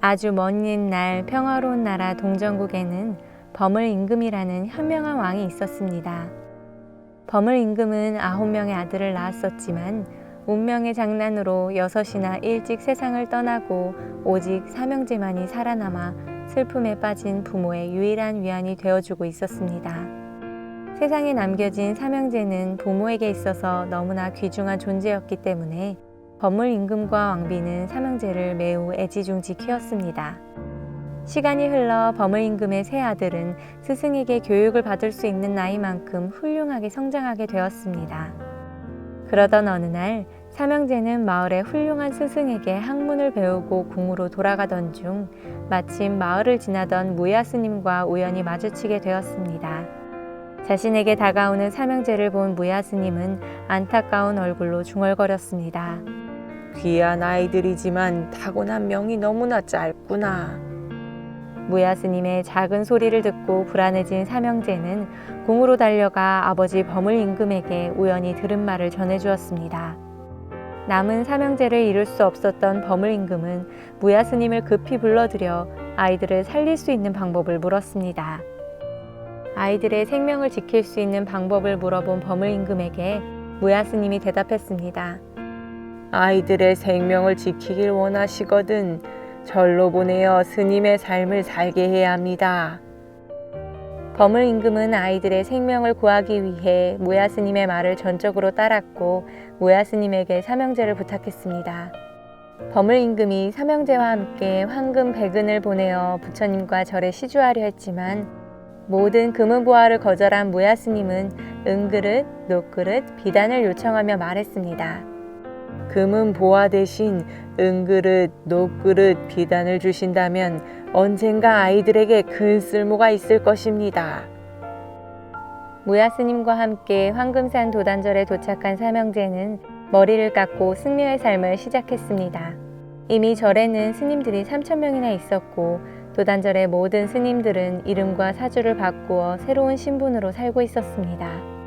아주 먼 옛날 평화로운 나라 동정국에는 버물 임금이라는 현명한 왕이 있었습니다. 버물 임금은 아홉 명의 아들을 낳았었지만 운명의 장난으로 여섯이나 일찍 세상을 떠나고 오직 삼형제만이 살아남아 슬픔에 빠진 부모의 유일한 위안이 되어주고 있었습니다. 세상에 남겨진 삼형제는 부모에게 있어서 너무나 귀중한 존재였기 때문에 버물 임금과 왕비는 삼형제를 매우 애지중지 키웠습니다. 시간이 흘러 버물 임금의 세 아들은 스승에게 교육을 받을 수 있는 나이만큼 훌륭하게 성장하게 되었습니다. 그러던 어느 날 삼형제는 마을의 훌륭한 스승에게 학문을 배우고 궁으로 돌아가던 중 마침 마을을 지나던 무야 스님과 우연히 마주치게 되었습니다. 자신에게 다가오는 삼형제를 본 무야 스님은 안타까운 얼굴로 중얼거렸습니다. 귀한 아이들이지만 타고난 명이 너무나 짧구나. 무야 스님의 작은 소리를 듣고 불안해진 삼형제는 궁으로 달려가 아버지 버물 임금에게 우연히 들은 말을 전해주었습니다. 남은 삼형제를 이룰 수 없었던 버물 임금은 무야 스님을 급히 불러들여 아이들을 살릴 수 있는 방법을 물었습니다. 아이들의 생명을 지킬 수 있는 방법을 물어본 버물 임금에게 무야 스님이 대답했습니다. 아이들의 생명을 지키길 원하시거든 절로 보내어 스님의 삶을 살게 해야 합니다. 버물 임금은 아이들의 생명을 구하기 위해 모야 스님의 말을 전적으로 따랐고 모야 스님에게 삼형제를 부탁했습니다. 버물 임금이 삼형제와 함께 황금 백은을 보내어 부처님과 절에 시주하려 했지만 모든 금은 보화를 거절한 모야 스님은 은그릇, 녹그릇, 비단을 요청하며 말했습니다. 금은 보화 대신 은그릇, 녹그릇, 비단을 주신다면 언젠가 아이들에게 큰 쓸모가 있을 것입니다. 모야 스님과 함께 황금산 도단절에 도착한 삼형제는 머리를 깎고 승려의 삶을 시작했습니다. 이미 절에는 스님들이 3천 명이나 있었고 도단절의 모든 스님들은 이름과 사주를 바꾸어 새로운 신분으로 살고 있었습니다.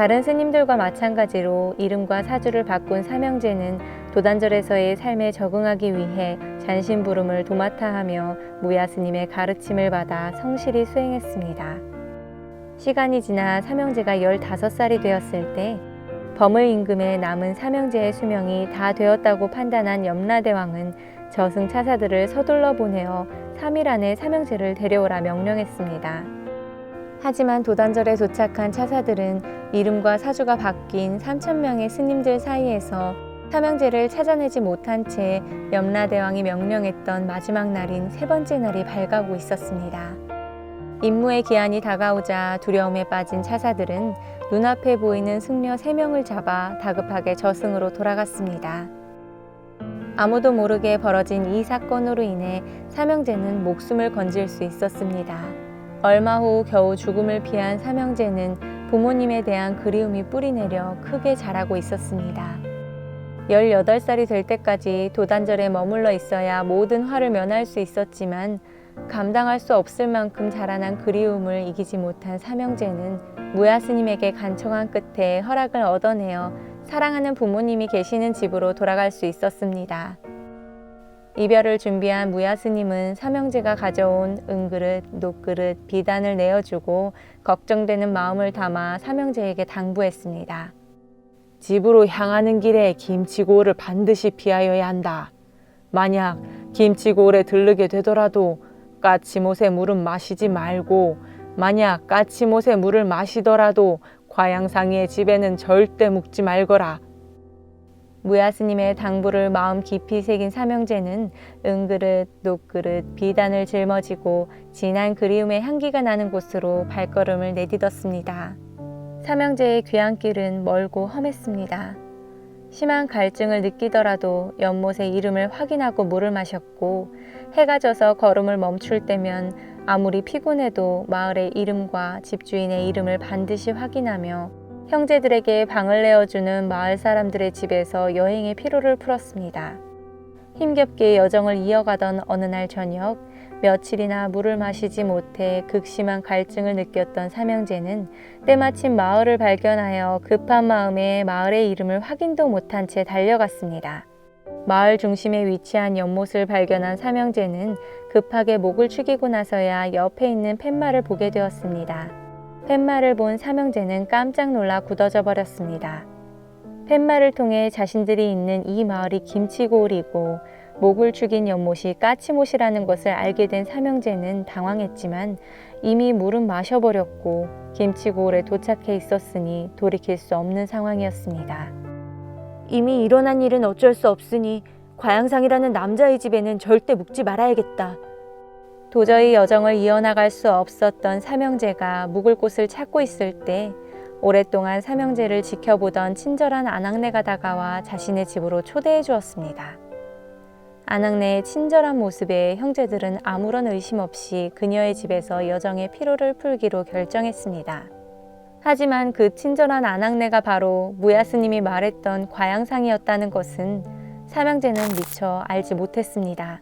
다른 스님들과 마찬가지로 이름과 사주를 바꾼 삼형제는 도단절에서의 삶에 적응하기 위해 잔심부름을 도맡아 하며 무야 스님의 가르침을 받아 성실히 수행했습니다. 시간이 지나 삼형제가 15살이 되었을 때 범을 임금의 남은 삼형제의 수명이 다 되었다고 판단한 염라대왕은 저승 차사들을 서둘러 보내어 3일 안에 삼형제를 데려오라 명령했습니다. 하지만 도단절에 도착한 차사들은 이름과 사주가 바뀐 3천 명의 스님들 사이에서 삼형제를 찾아내지 못한 채 염라대왕이 명령했던 마지막 날인 세 번째 날이 밝아오고 있었습니다. 임무의 기한이 다가오자 두려움에 빠진 차사들은 눈앞에 보이는 승려 세명을 잡아 다급하게 저승으로 돌아갔습니다. 아무도 모르게 벌어진 이 사건으로 인해 삼형제는 목숨을 건질 수 있었습니다. 얼마 후 겨우 죽음을 피한 삼형제는 부모님에 대한 그리움이 뿌리내려 크게 자라고 있었습니다. 18살이 될 때까지 도단절에 머물러 있어야 모든 화를 면할 수 있었지만 감당할 수 없을 만큼 자라난 그리움을 이기지 못한 삼형제는 무야 스님에게 간청한 끝에 허락을 얻어내어 사랑하는 부모님이 계시는 집으로 돌아갈 수 있었습니다. 이별을 준비한 무야 스님은 삼형제가 가져온 은그릇, 녹그릇, 비단을 내어주고 걱정되는 마음을 담아 삼형제에게 당부했습니다. 집으로 향하는 길에 김치고를 반드시 피하여야 한다. 만약 김치고을에 들르게 되더라도 까치못의 물은 마시지 말고 만약 까치못의 물을 마시더라도 과양상이의 집에는 절대 묵지 말거라. 무야 스님의 당부를 마음 깊이 새긴 삼형제는 은그릇, 녹그릇, 비단을 짊어지고 진한 그리움의 향기가 나는 곳으로 발걸음을 내딛었습니다. 삼형제의 귀향길은 멀고 험했습니다. 심한 갈증을 느끼더라도 연못의 이름을 확인하고 물을 마셨고 해가 져서 걸음을 멈출 때면 아무리 피곤해도 마을의 이름과 집주인의 이름을 반드시 확인하며 형제들에게 방을 내어주는 마을 사람들의 집에서 여행의 피로를 풀었습니다. 힘겹게 여정을 이어가던 어느 날 저녁 며칠이나 물을 마시지 못해 극심한 갈증을 느꼈던 삼형제는 때마침 마을을 발견하여 급한 마음에 마을의 이름을 확인도 못한 채 달려갔습니다. 마을 중심에 위치한 연못을 발견한 삼형제는 급하게 목을 축이고 나서야 옆에 있는 팻말을 보게 되었습니다. 팻말을 본 삼형제는 깜짝 놀라 굳어져 버렸습니다. 팻말을 통해 자신들이 있는 이 마을이 김치고을이고 목을 축인 연못이 까치못이라는 것을 알게 된 삼형제는 당황했지만 이미 물은 마셔버렸고 김치고을에 도착해 있었으니 돌이킬 수 없는 상황이었습니다. 이미 일어난 일은 어쩔 수 없으니 과양상이라는 남자의 집에는 절대 묵지 말아야겠다. 도저히 여정을 이어나갈 수 없었던 삼형제가 묵을 곳을 찾고 있을 때 오랫동안 삼형제를 지켜보던 친절한 아낙네가 다가와 자신의 집으로 초대해 주었습니다. 아낙네의 친절한 모습에 형제들은 아무런 의심 없이 그녀의 집에서 여정의 피로를 풀기로 결정했습니다. 하지만 그 친절한 아낙네가 바로 무야스님이 말했던 과양상이었다는 것은 삼형제는 미처 알지 못했습니다.